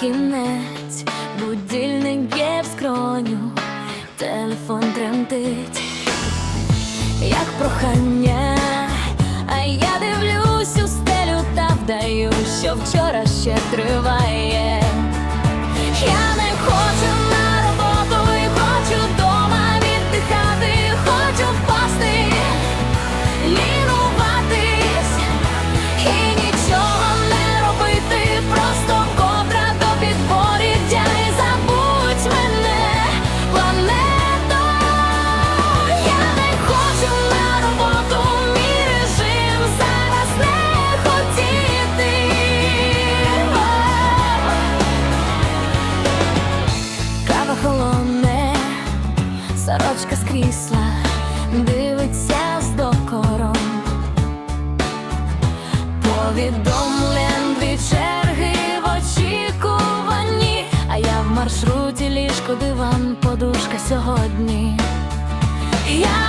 кінець, будильник є в скроню, телефон тремтить, як прохання, а я дивлюсь у стелю та вдаю, що вчора ще триває. Сорочка з крісла, дивиться з докором. Повідомлен дві черги в очікуванні, а я в маршруті ліжко, диван, подушка сьогодні. Я